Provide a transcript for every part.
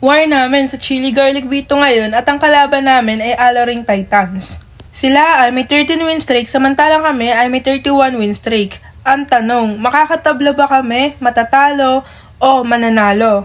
war namin sa Chili Garlic Vito ngayon at ang kalaban namin ay Alaring Titans. Sila ay may 13 win streak samantalang kami ay may 31 win streak. Ang tanong, makakatabla ba kami, matatalo, o mananalo?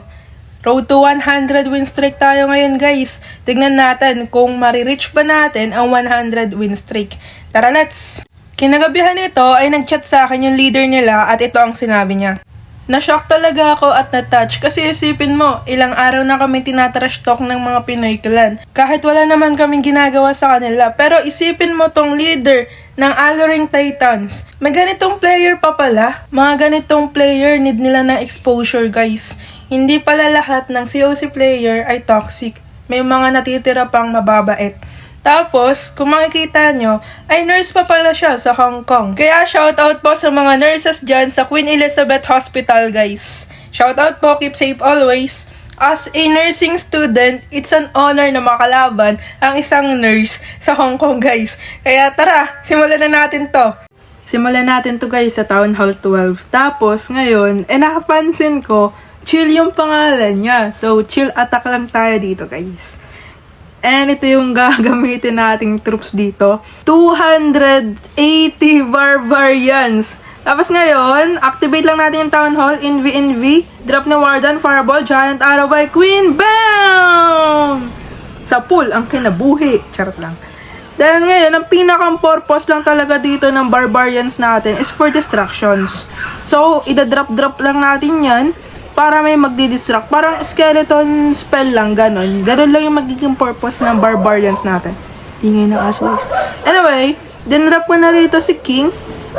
Road to 100 win streak tayo ngayon guys. Tignan natin kung marireach ba natin ang 100 win streak. Tara let's! Kinagabihan nito ay nag-chat sa akin yung leader nila at ito ang sinabi niya. Na-shock talaga ako at na-touch kasi isipin mo, ilang araw na kami tinatrash talk ng mga Pinoy clan. Kahit wala naman kaming ginagawa sa kanila. Pero isipin mo tong leader ng Alaring Titans. May ganitong player pa pala. Mga ganitong player need nila ng exposure guys. Hindi pala lahat ng COC player ay toxic. May mga natitira pang mababait. Tapos, kung makikita nyo, ay nurse pa pala siya sa Hong Kong. Kaya shoutout po sa mga nurses dyan sa Queen Elizabeth Hospital, guys. Shoutout po, keep safe always. As a nursing student, it's an honor na makalaban ang isang nurse sa Hong Kong, guys. Kaya tara, simulan na natin to. Simulan natin to guys sa Town Hall 12. Tapos ngayon, eh nakapansin ko, chill yung pangalan niya. So, chill attack lang tayo dito guys. And ito yung gagamitin nating troops dito. 280 barbarians. Tapos ngayon, activate lang natin yung Town Hall, Envy Envy, drop ni Warden, Fireball, Giant Arrow by Queen, BAM! Sa pool, ang kinabuhi. Charot lang. Dahil ngayon, ang pinakang purpose lang talaga dito ng barbarians natin is for distractions. So, ida-drop-drop lang natin yan para may magdi-distract. Parang skeleton spell lang, ganon. Ganon lang yung magiging purpose ng barbarians natin. Ingay ng asways. Anyway, dinrap ko na dito si King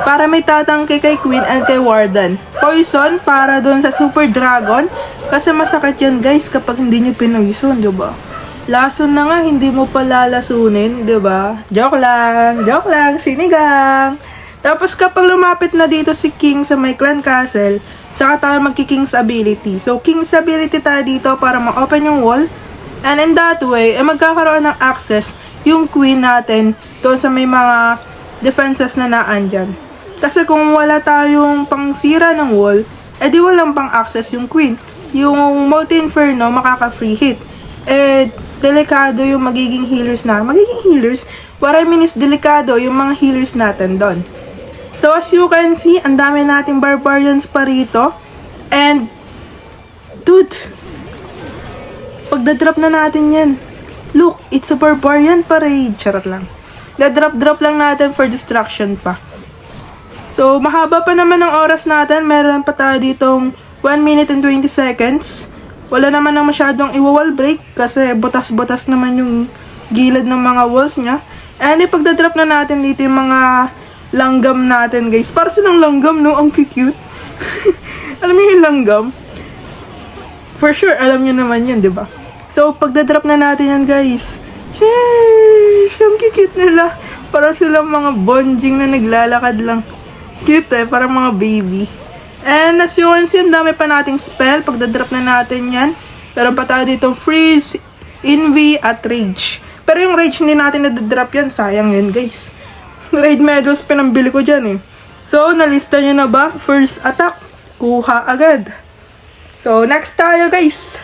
para may tatangke kay Queen and kay Warden. Poison para doon sa Super Dragon kasi masakit yan guys kapag hindi nyo pinoison, di ba? Lason na nga, hindi mo pa lalasunin, di ba? Joke lang, joke lang, sinigang. Tapos kapag lumapit na dito si King sa may clan castle, saka tayo magki-King's ability. So, King's ability tayo dito para ma-open yung wall. And in that way, eh, magkakaroon ng access yung queen natin doon sa may mga defenses na naandyan. Kasi kung wala tayong pangsira ng wall, eh di walang pang access yung queen. Yung multi-inferno makaka-free hit. Eh, delikado yung magiging healers na. Magiging healers? What I mean is delikado yung mga healers natin doon. So as you can see, ang dami nating barbarians pa rito. And, dude, pagdadrop na natin yan. Look, it's a barbarian parade. Charot lang. Dadrop-drop lang natin for distraction pa. So, mahaba pa naman ang oras natin. Meron pa tayo ditong 1 minute and 20 seconds. Wala naman na masyadong iwa-wall break kasi butas-butas naman yung gilid ng mga walls niya. And ipagdadrop na natin dito yung mga langgam natin, guys. Para silang langgam, no? Ang cute. alam niyo yung langgam? For sure, alam niyo naman yun, di ba? So, pagdadrop na natin yan, guys. Sheesh! Ang cute nila. Para silang mga bonjing na naglalakad lang. Cute eh, parang mga baby. And as you can see, ang dami pa nating spell. Pagdadrop na natin yan. Meron pa tayo ditong freeze, envy, at rage. Pero yung rage hindi natin nadadrop yan. Sayang yun, guys. Raid medals pinambili ko dyan eh. So, nalista nyo na ba? First attack. Kuha agad. So, next tayo, guys.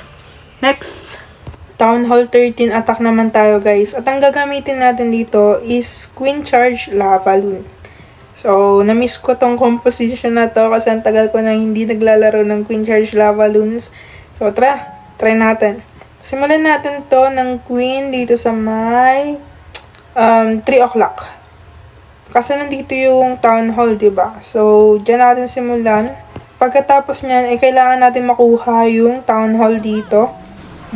Next. Town Hall 13 attack naman tayo, guys. At ang gagamitin natin dito is Queen Charge Lava Loon. So, na-miss ko tong composition na to kasi ang tagal ko na hindi naglalaro ng Queen Charge Lava Loons. So, tara, try natin. Simulan natin to ng Queen dito sa may um, 3 o'clock. Kasi nandito yung Town Hall, di ba? So, dyan natin simulan. Pagkatapos niyan, eh, kailangan natin makuha yung Town Hall dito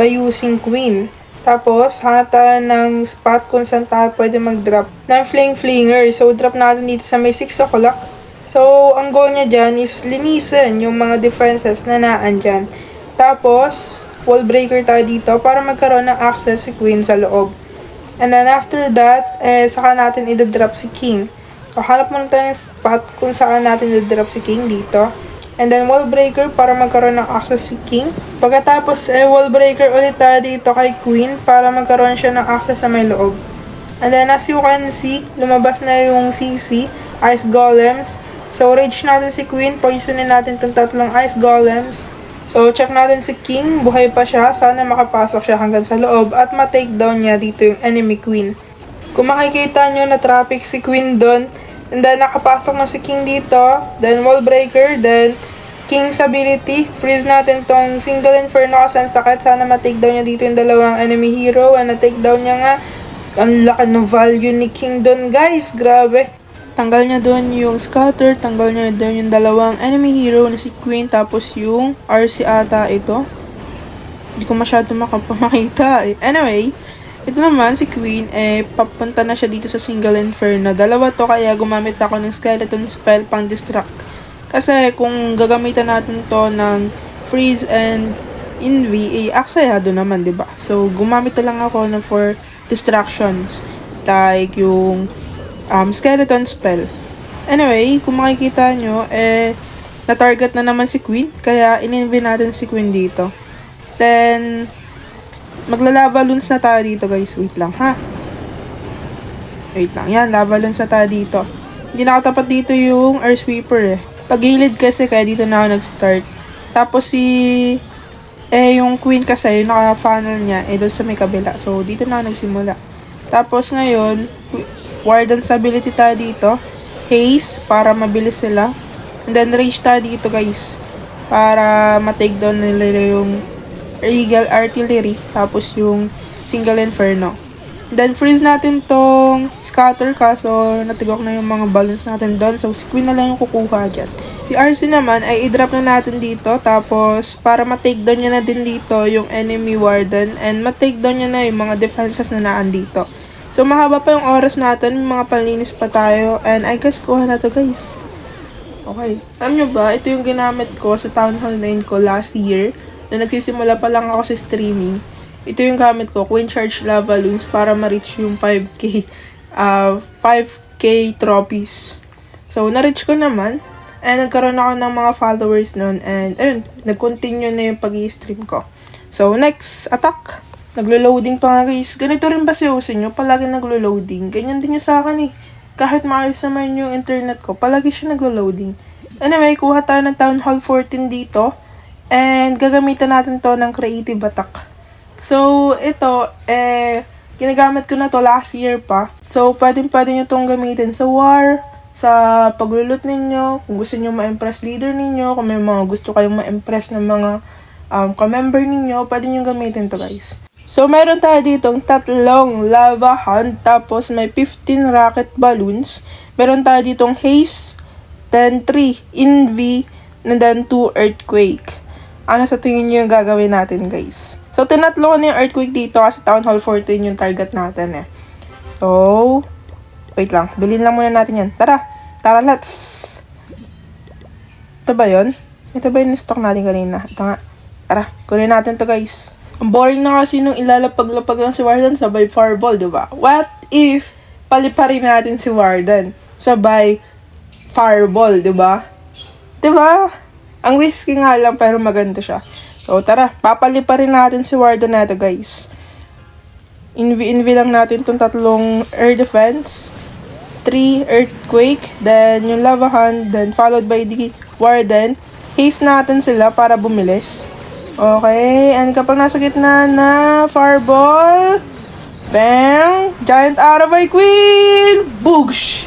by using Queen. Tapos, hanap tayo ng spot kung saan tayo pwede mag-drop ng Fling Flinger. So, drop natin dito sa may 6 o'clock. So, ang goal niya dyan is linisin yung mga defenses na naan dyan. Tapos, wall breaker tayo dito para magkaroon ng access si Queen sa loob. And then after that, eh, saka natin i-drop si King. So, hanap muna tayo ng spot kung saan natin i-drop si King dito. And then wall breaker para magkaroon ng access si King. Pagkatapos, eh, wall breaker ulit tayo dito kay Queen para magkaroon siya ng access sa may loob. And then as you can see, lumabas na yung CC, Ice Golems. So, rage natin si Queen, poisonin natin itong tatlong Ice Golems. So, check natin si King. Buhay pa siya. Sana makapasok siya hanggang sa loob at ma-take down niya dito yung enemy queen. Kung makikita nyo na traffic si Queen doon, and then nakapasok na si King dito, then wall breaker, then King's ability, freeze natin tong single inferno kasi ang sakit. Sana ma-take down niya dito yung dalawang enemy hero, and na-take down niya nga. Ang laki ng value ni King doon, guys. Grabe. Tanggal niya doon yung scatter, tanggal niya doon yung dalawang enemy hero na si Queen, tapos yung RC ata ito. Hindi ko masyado makapamakita eh. Anyway, ito naman, si Queen, eh, papunta na siya dito sa single inferno. Dalawa to, kaya gumamit ako ng skeleton spell pang distract. Kasi kung gagamitan natin to ng freeze and envy, eh, aksayado naman, ba So, gumamit na lang ako ng for distractions. Like, yung um, skeleton spell. Anyway, kung makikita nyo, eh, na-target na naman si Queen. Kaya, in-envy natin si Queen dito. Then, maglalaba loons na tayo dito guys. Wait lang ha. Wait lang. Yan, lava loons na tayo dito. Hindi nakatapat dito yung earth sweeper eh. Pagilid kasi kaya dito na ako nag-start. Tapos si... Eh, yung queen kasi, yung naka-funnel niya, eh, doon sa may kabila. So, dito na ako nagsimula. Tapos ngayon, Warden's ability tayo dito. Haze, para mabilis sila. And then, rage tayo dito guys. Para ma-take down nila yung Eagle Artillery. Tapos yung Single Inferno. Then, freeze natin tong scatter kaso natigok na yung mga balance natin doon. So, si Queen na lang yung kukuha agad. Si RC naman ay i-drop na natin dito. Tapos, para ma-take down niya na din dito yung enemy warden. And ma-take down niya na yung mga defenses na naan dito. So, mahaba pa yung oras natin. May mga panlinis pa tayo. And I guess, kuha na to guys. Okay. Alam nyo ba, ito yung ginamit ko sa Town Hall 9 ko last year. Na nagsisimula pa lang ako sa streaming. Ito yung gamit ko, Queen Charge Lava Loons para ma-reach yung 5k, uh, 5k trophies. So, na-reach ko naman. And nagkaroon ako ng mga followers nun. And, ayun, nag-continue na yung pag stream ko. So, next, attack. Naglo-loading pa nga guys. Ganito rin ba si uso nyo? Palagi naglo-loading. Ganyan din yung sa akin eh. Kahit maayos naman yung internet ko, palagi siya naglo-loading. Anyway, kuha tayo ng Town Hall 14 dito. And gagamitan natin to ng creative attack. So, ito, eh, ginagamit ko na to last year pa. So, pwedeng pwede nyo tong gamitin sa war, sa paglulot ninyo, kung gusto nyo ma-impress leader ninyo, kung may mga gusto kayong ma-impress ng mga um, ka-member ninyo, pwede nyo gamitin to guys. So, meron tayo ditong tatlong lava hand, tapos may 15 rocket balloons. Meron tayo ditong haze, then 3 envy, and then 2 earthquake. Ano sa tingin nyo yung gagawin natin, guys? So, tinatlo ko na yung earthquake dito kasi Town Hall 14 yung target natin eh. So, wait lang. Bilhin lang muna natin yan. Tara! Tara, let's! Ito ba yun? Ito ba yung stock natin kanina? Ito nga. Tara, kunin natin to guys. Ang boring na kasi nung ilalapag-lapag lang si Warden sabay fireball, di ba? What if paliparin natin si Warden sabay fireball, di ba? Di ba? Ang risky nga lang pero maganda siya. So tara, papaliparin natin si Warden na to guys. Invi-invi lang natin tong tatlong air defense. 3 earthquake, then yung lava hand, then followed by the warden. Haste natin sila para bumilis. Okay, and kapag nasa gitna na fireball, bang, giant arrow by queen, boogsh.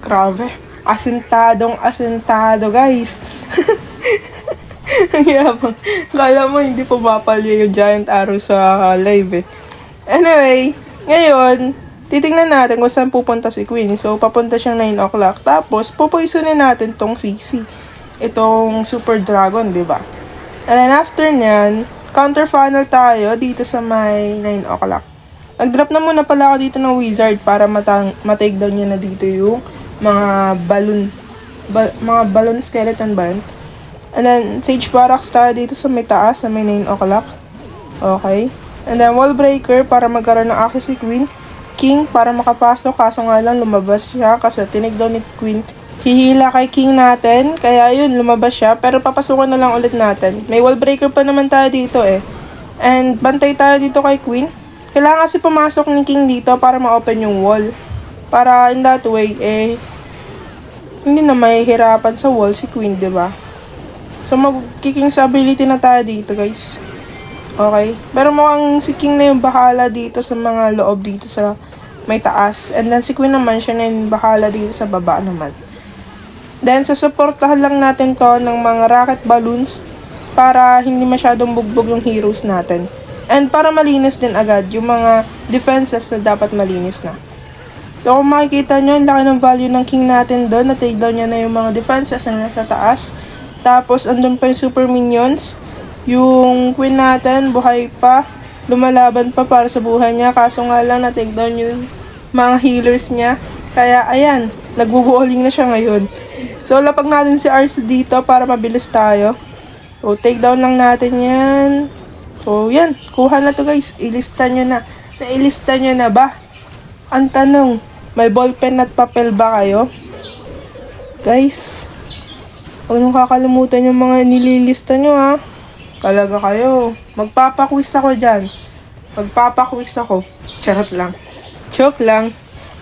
Grabe, asintadong asintado guys. Ang yabang. Kala mo hindi pumapalya yung giant arrow sa live eh. Anyway, ngayon, titingnan natin kung saan pupunta si Queen. So, papunta siyang 9 o'clock. Tapos, pupoisonin natin tong CC. Itong Super Dragon, di ba? And then after nyan, counter funnel tayo dito sa may 9 o'clock. Nag-drop na muna pala ako dito ng wizard para matang matake down niya na dito yung mga balloon ba, mga balloon skeleton ba yun? And then, Sage Barracks tayo dito sa may taas, sa may 9 o'clock. Okay. And then, Wall Breaker para magkaroon ng access si Queen. King para makapasok, kaso nga lang lumabas siya kasi tinig daw ni Queen. Hihila kay King natin, kaya yun, lumabas siya. Pero papasukan na lang ulit natin. May Wall Breaker pa naman tayo dito eh. And bantay tayo dito kay Queen. Kailangan kasi pumasok ni King dito para ma-open yung wall. Para in that way, eh, hindi na mahihirapan sa wall si Queen, ba? So, mag-kicking sa ability na tayo dito, guys. Okay? Pero mukhang si King na yung bahala dito sa mga loob dito sa may taas. And then si Queen naman, siya na yung bahala dito sa baba naman. Then, susuportahan lang natin to ng mga rocket balloons para hindi masyadong bugbog yung heroes natin. And para malinis din agad yung mga defenses na dapat malinis na. So, kung makikita nyo, ang laki ng value ng king natin doon. Na-take down niya na yung mga defenses na nasa taas. Tapos, andun pa yung super minions. Yung queen natin, buhay pa. Lumalaban pa para sa buhay niya. Kaso nga lang, na-take down yung mga healers niya. Kaya, ayan, nagbubuholing na siya ngayon. So, lapag natin si Ars dito para mabilis tayo. So, take down lang natin yan. So, yan. Kuha na to guys. Ilista nyo na. Nailista nyo na ba? Ang tanong, may ballpen at papel ba kayo? Guys, huwag niyong kakalimutan yung mga nililista nyo ha. Talaga kayo. Magpapaquiz ako dyan. Magpapaquiz ako. Charot lang. Joke lang.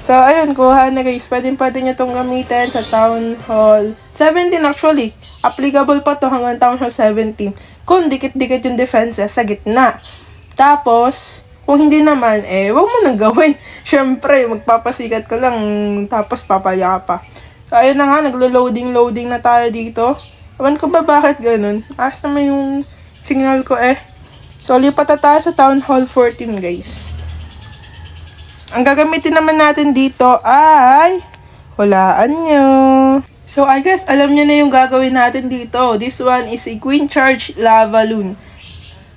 So, ayun, kuha na guys. Pwede pwede nyo itong gamitin sa Town Hall 17 actually. Applicable pa to hanggang Town Hall 17. Kung dikit-dikit yung defenses sa gitna. Tapos, kung hindi naman, eh, wag mo nang gawin. Siyempre, magpapasikat ka lang, tapos papaya pa. So, ayun na nga, naglo-loading-loading na tayo dito. Ewan ko ba bakit ganun? As naman yung signal ko eh. So, lipat na tayo sa Town Hall 14, guys. Ang gagamitin naman natin dito ay hulaan nyo. So, I guess alam nyo na yung gagawin natin dito. This one is a Queen Charge Lava Loon.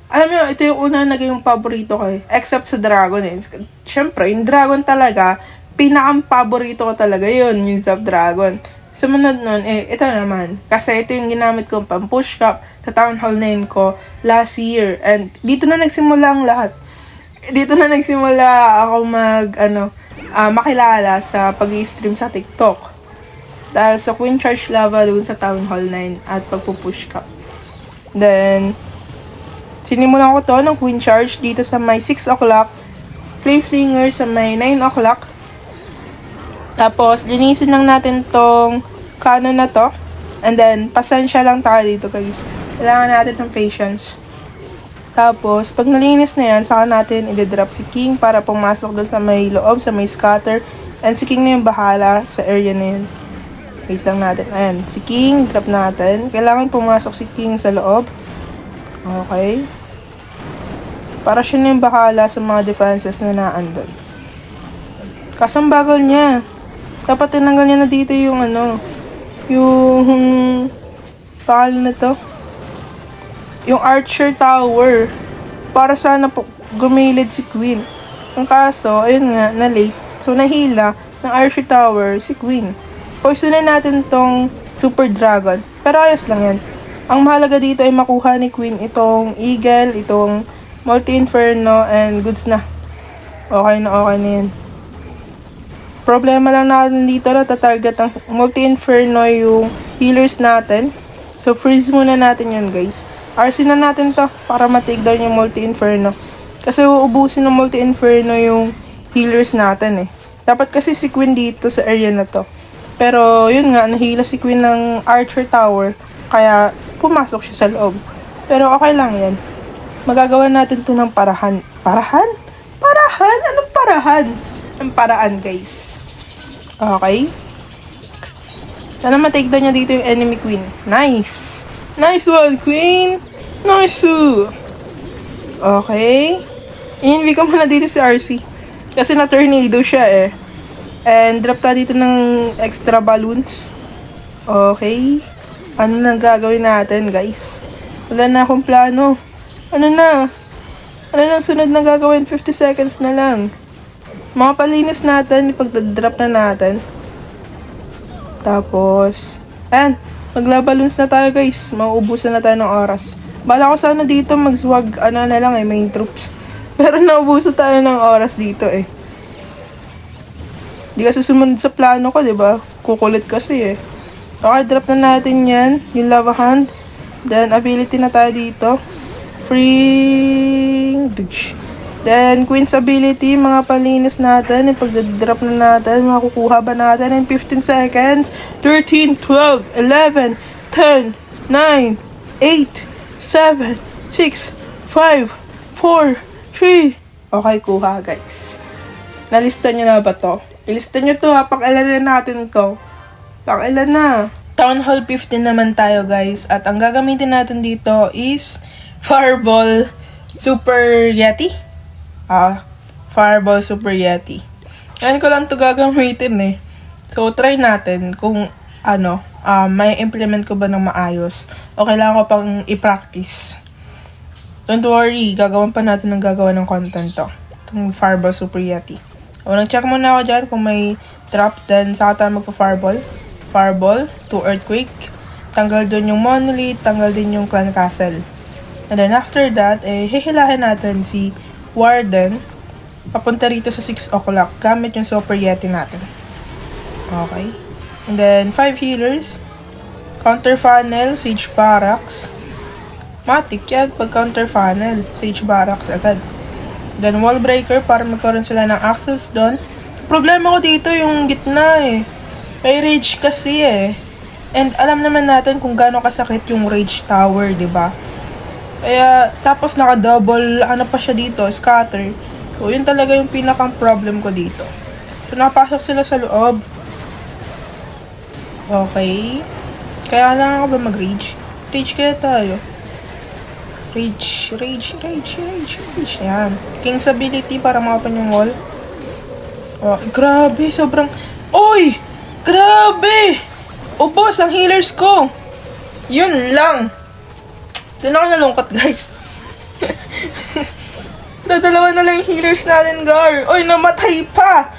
Alam nyo, ito yung una naging paborito ko eh. Except sa Dragon eh. Siyempre, yung Dragon talaga, pinakang paborito ko talaga yun, yung Zap Dragon. Sumunod nun, eh, ito naman. Kasi ito yung ginamit kong pang push cup sa Town Hall 9 ko last year. And dito na nagsimula ang lahat dito na nagsimula ako mag, ano, ah, makilala sa pag stream sa TikTok. Dahil sa Queen Charge Lava Loon sa Town Hall 9 at pagpupush cup. Then, sinimulan ko to ng Queen Charge dito sa may 6 o'clock. Flame Flinger sa may 9 o'clock. Tapos, linisin lang natin tong canon na to. And then, pasensya lang tayo dito guys. Kailangan natin ng patience. Tapos, pag nalinis na yan, saka natin i-drop si King para pumasok doon sa may loob, sa may scatter. And si King na yung bahala sa area na yun. Wait lang natin. Ayan, si King, drop natin. Kailangan pumasok si King sa loob. Okay. Para siya na yung bahala sa mga defenses na naandun. Kaso ang bagal niya. Dapat tinanggal niya na dito yung ano, yung pangalan na to yung Archer Tower para sana po gumilid si Queen. Ang kaso, ayun nga, na late. So, nahila ng Archer Tower si Queen. Poisonin natin tong Super Dragon. Pero ayos lang yan. Ang mahalaga dito ay makuha ni Queen itong Eagle, itong Multi-Inferno, and goods na. Okay na, okay na yan. Problema lang natin dito na tatarget ang Multi-Inferno yung healers natin. So, freeze muna natin yan, guys. RC na natin to para ma-take down yung multi-inferno. Kasi uubusin ng multi-inferno yung healers natin eh. Dapat kasi si Queen dito sa area na to. Pero yun nga, nahila si Queen ng Archer Tower. Kaya pumasok siya sa loob. Pero okay lang yan. Magagawa natin to ng parahan. Parahan? Parahan? Anong parahan? Ang paraan guys. Okay? Sana ma-take down niya dito yung enemy queen. Nice! Nice one, queen! Nice! Okay. Invi ko muna dito si RC. Kasi na-tornado siya eh. And drop tayo dito ng extra balloons. Okay. Ano na gagawin natin, guys? Wala na akong plano. Ano na? Ano na sunod na gagawin? 50 seconds na lang. Mga palinis natin, ipag-drop na natin. Tapos, ayan, maglabalons na tayo guys. Mauubusan na tayo ng oras. Bala ko sana dito magswag, ano na lang eh, main troops. Pero naubusan tayo ng oras dito eh. Di kasi sumunod sa plano ko, di ba? Kukulit kasi eh. Okay, drop na natin yan. Yung lava hand. Then, ability na tayo dito. Free... Then, Queen's ability, mga palinis natin. Ipag-drop na natin. Makukuha ba natin in 15 seconds? 13, 12, 11, 10, 9, 8, 7, 6, 5, 4, 3. Okay, kuha guys. Nalista nyo na ba to? Ilista nyo to ha, pag-alarin natin to. Pang-ilan na? Town Hall 15 naman tayo guys. At ang gagamitin natin dito is Fireball Super Yeti. Ah, Fireball Super Yeti. Ngayon ko lang to gagamitin eh. So, try natin kung ano, ah, may implement ko ba ng maayos. O kailangan ko pang i-practice. Don't worry, gagawan pa natin ng gagawa ng content to. Itong Fireball Super Yeti. O, nag-check muna ako dyan kung may traps. Then, saka tayo magpa-fireball. Fireball, to Earthquake. Tanggal doon yung Monolith, tanggal din yung Clan Castle. And then, after that, eh, hihilahin natin si Warden papunta rito sa 6 o'clock gamit yung Super Yeti natin. Okay. And then, 5 healers. Counter funnel, Siege Barracks. Matic yan pag counter funnel, Siege Barracks agad. Then, wall breaker para magkaroon sila ng access doon. Problema ko dito yung gitna eh. May rage kasi eh. And alam naman natin kung gaano kasakit yung rage tower, di ba? Kaya, tapos naka-double, ano pa siya dito, scatter. So, yun talaga yung pinakang problem ko dito. So, napasok sila sa loob. Okay. Kaya lang ako ba mag-rage? Rage kaya tayo. Rage, rage, rage, rage, rage. Yan. King's ability para ma-open yung wall. Oh, grabe, sobrang... Oy! Grabe! Ubos ang healers ko! Yun lang. Doon ako nalungkot, guys. Dadalawa na lang yung healers natin, Gar. Oy, namatay pa!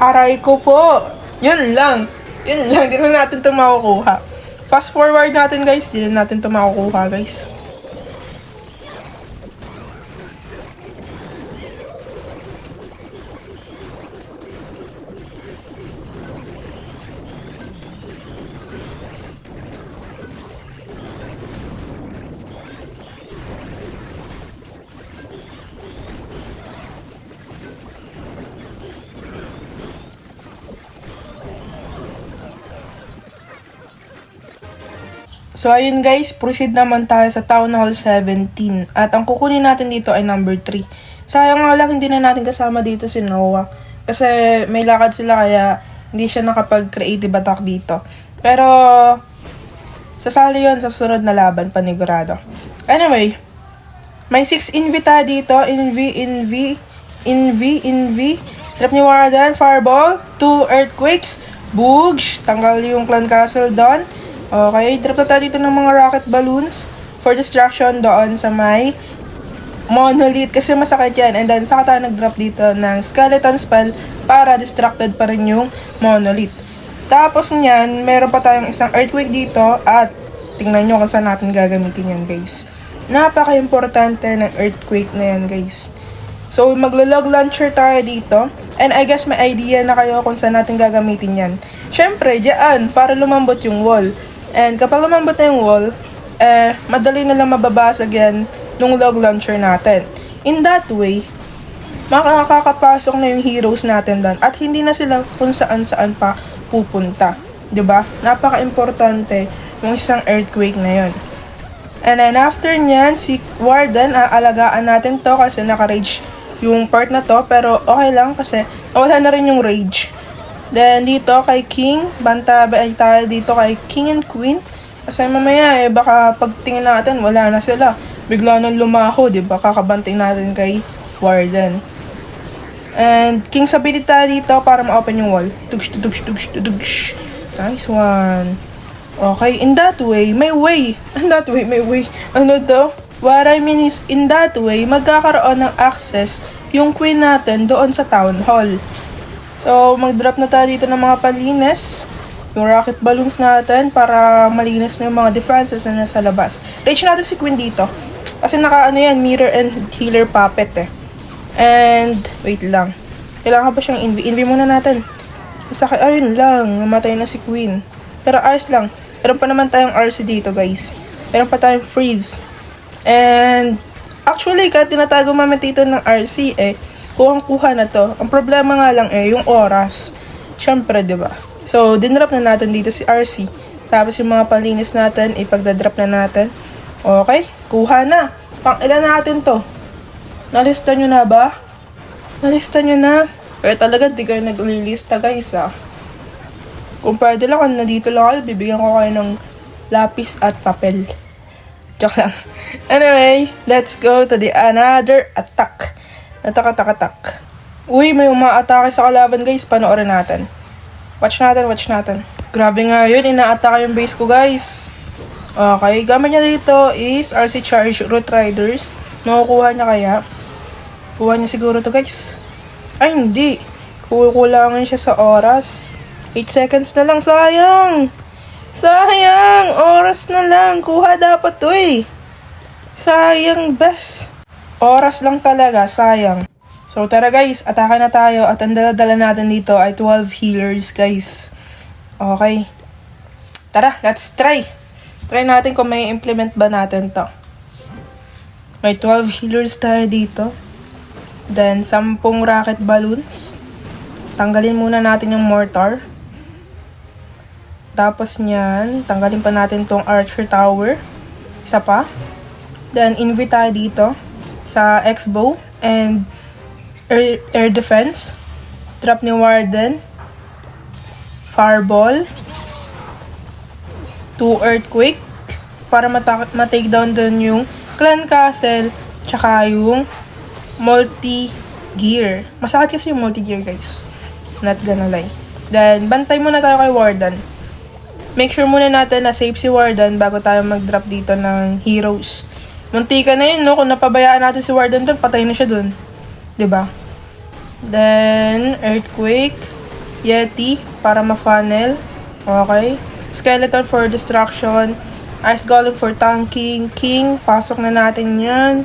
Aray ko po. Yun lang. Yun lang. Di na natin ito makukuha. Fast forward natin, guys. Di na natin ito makukuha, guys. So, ayun guys, proceed naman tayo sa Town Hall 17. At ang kukunin natin dito ay number 3. Sayang nga lang hindi na natin kasama dito si Noah. Kasi may lakad sila kaya hindi siya nakapag-creative attack dito. Pero, sasali yun sa sunod na laban, panigurado. Anyway, may 6 invita dito. Invi, invi, invi, invi. Trap ni Warden, Fireball, 2 Earthquakes, Boogs, tanggal yung Clan Castle doon. Okay, drop na tayo dito ng mga rocket balloons for distraction doon sa may monolith kasi masakit yan. And then, saka tayo nag-drop dito ng skeleton spell para distracted pa rin yung monolith. Tapos niyan, meron pa tayong isang earthquake dito at tingnan nyo kung saan natin gagamitin yan guys. Napaka-importante ng earthquake na yan guys. So, maglo-log launcher tayo dito. And I guess may idea na kayo kung saan natin gagamitin yan. Siyempre, dyan, para lumambot yung wall. And kapag lumambot na yung wall, eh, madali na lang mababasag yan nung log launcher natin. In that way, makakapasok na yung heroes natin doon at hindi na sila kung saan saan pa pupunta. ba? Napaka-importante yung isang earthquake na yon. And then after nyan, si Warden, aalagaan natin to kasi naka-rage yung part na to. Pero okay lang kasi wala na rin yung rage. Then dito kay King, banta ba tayo dito kay King and Queen. Kasi mamaya eh, baka pagtingin natin, wala na sila. Bigla nang lumaho, di ba? Kakabanting natin kay Warden. And King's ability tayo dito para ma-open yung wall. Tugsh, tugsh, tugsh, tugsh. Nice one. Okay, in that way, may way. In that way, may way. Ano to? What I mean is, in that way, magkakaroon ng access yung queen natin doon sa town hall. So, mag-drop na tayo dito ng mga panlinis. Yung rocket balloons natin para malinis na yung mga defenses na nasa labas. Rage natin si Queen dito. Kasi naka ano yan, mirror and healer puppet eh. And, wait lang. Kailangan pa siyang envy. Envy muna natin. Sakit, ayun lang. Namatay na si Queen. Pero ayos lang. Meron pa naman tayong RC dito guys. Meron pa tayong freeze. And, actually, kahit tinatago mami dito ng RC eh, kuhang-kuha na to. Ang problema nga lang eh, yung oras. Siyempre, di ba? So, dinrap na natin dito si RC. Tapos yung mga palinis natin, ipagdadrop na natin. Okay, kuha na. Pang ilan natin to? Nalista nyo na ba? Nalista nyo na? Kaya talaga di kayo naglilista guys ah. Kung pwede lang, kung nandito lang kayo, bibigyan ko kayo ng lapis at papel. Joke lang. Anyway, let's go to the another attack. Attack. Uy, may umaatake sa kalaban guys. Panoorin natin. Watch natin, watch natin. Grabe nga yun, ina-attack yung base ko guys. Okay, gamit niya dito is RC Charge Root Riders. Makukuha niya kaya? Kuha niya siguro to guys. Ay, hindi. Kukulangan siya sa oras. 8 seconds na lang, sayang. Sayang! Oras na lang. Kuha dapat to eh. Sayang, best. Oras lang talaga, sayang. So tara guys, ataka na tayo at ang dala-dala natin dito ay 12 healers guys. Okay. Tara, let's try. Try natin kung may implement ba natin to. May 12 healers tayo dito. Then, 10 rocket balloons. Tanggalin muna natin yung mortar. Tapos niyan, tanggalin pa natin tong archer tower. Isa pa. Then, invite tayo dito sa X-bow and air, air defense. Trap ni Warden. Fireball. Two earthquake. Para mata- ma-take down dun yung clan castle. Tsaka yung multi-gear. Masakit kasi yung multi-gear guys. Not gonna lie. Then, bantay muna tayo kay Warden. Make sure muna natin na safe si Warden bago tayo mag-drop dito ng heroes. Muntika na yun, no? Kung napabayaan natin si Warden doon, patay na siya doon. ba? Then, Earthquake, Yeti, para ma-funnel. Okay. Skeleton for destruction. Ice Golem for tanking. King, pasok na natin yan.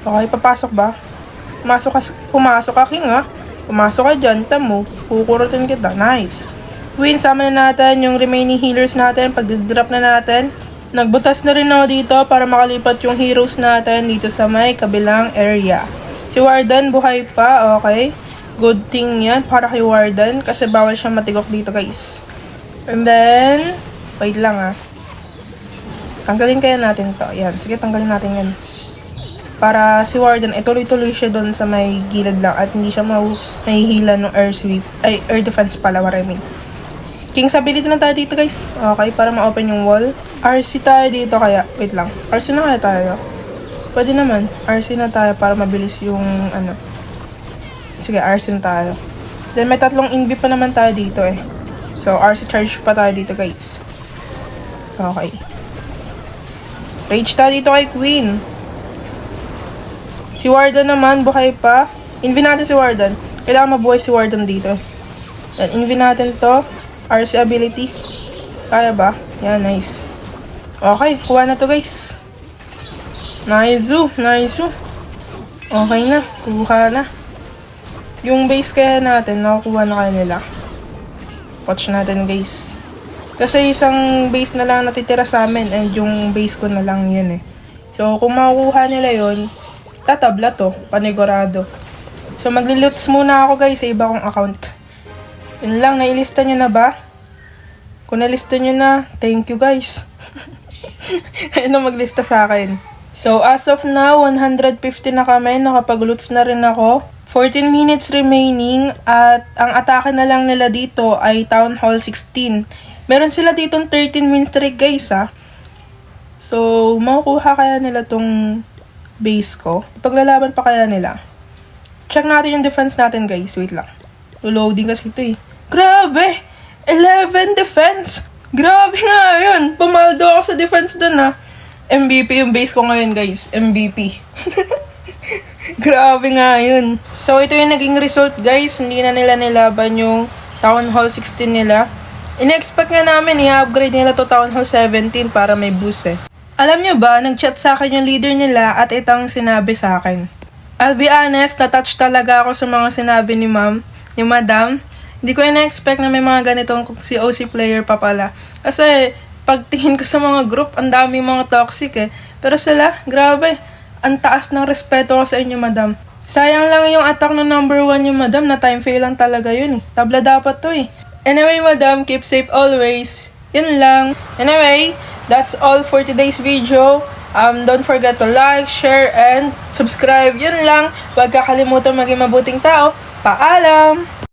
Okay, papasok ba? Pumasok ka, pumasok ka, King, ha? Pumasok ka dyan, tamo. Kukurutin kita. Nice. Queen, sama na natin yung remaining healers natin. Pag-drop na natin. Nagbutas na rin ako dito para makalipat yung heroes natin dito sa may kabilang area. Si Warden, buhay pa. Okay. Good thing yan para kay Warden. Kasi bawal siya matigok dito, guys. And then, wait lang ah. Tanggalin kaya natin to. Yan. Sige, tanggalin natin yan. Para si Warden, eh, tuloy-tuloy siya doon sa may gilid lang at hindi siya mahihila ng air sweep. Ay, air defense pala, what I mean. King's ability na tayo dito, guys. Okay, para ma-open yung wall. RC tayo dito kaya. Wait lang. RC na kaya tayo? Pwede naman. RC na tayo para mabilis yung ano. Sige, RC na tayo. Then may tatlong invi pa naman tayo dito eh. So, RC charge pa tayo dito, guys. Okay. Rage tayo dito kay Queen. Si Warden naman, buhay pa. Invi natin si Warden. Kailangan mabuhay si Warden dito. Then, invi natin to. RC ability. Kaya ba? Yan, nice. Okay, kuha na to guys. Nice, nice. Okay na, kuha na. Yung base kaya natin, nakukuha na kaya nila. Watch natin guys. Kasi isang base na lang natitira sa amin and yung base ko na lang yun eh. So, kung makukuha nila yun, tatabla to, panigurado. So, magliloots muna ako guys sa iba kong account. Yun lang, nailista nyo na ba? Kung nalista nyo na, thank you guys. Kaya na maglista sa akin. So, as of now, 150 na kami. Nakapag-loots na rin ako. 14 minutes remaining at ang atake na lang nila dito ay Town Hall 16. Meron sila dito 13 win streak guys ha. So, makukuha kaya nila tong base ko. Ipaglalaban pa kaya nila. Check natin yung defense natin guys. Wait lang. Loading kasi ito eh. Grabe! 11 defense! Grabe nga yun! Pumaldo ako sa defense dun ha. MVP yung base ko ngayon guys. MVP. Grabe nga yun. So ito yung naging result guys. Hindi na nila nilaban yung Town Hall 16 nila. In-expect nga namin i-upgrade nila to Town Hall 17 para may boost eh. Alam nyo ba, nag-chat sa akin yung leader nila at ito ang sinabi sa akin. I'll be honest, na-touch talaga ako sa mga sinabi ni ma'am, ni madam. Hindi ko na-expect na may mga ganitong si OC player pa pala. Kasi, pagtingin ko sa mga group, ang daming mga toxic eh. Pero sila, grabe, ang taas ng respeto ko sa inyo, madam. Sayang lang yung attack ng number one yung madam, na time fail lang talaga yun eh. Tabla dapat to eh. Anyway, madam, keep safe always. Yun lang. Anyway, that's all for today's video. Um, don't forget to like, share, and subscribe. Yun lang. Huwag kakalimutan maging mabuting tao. Paalam!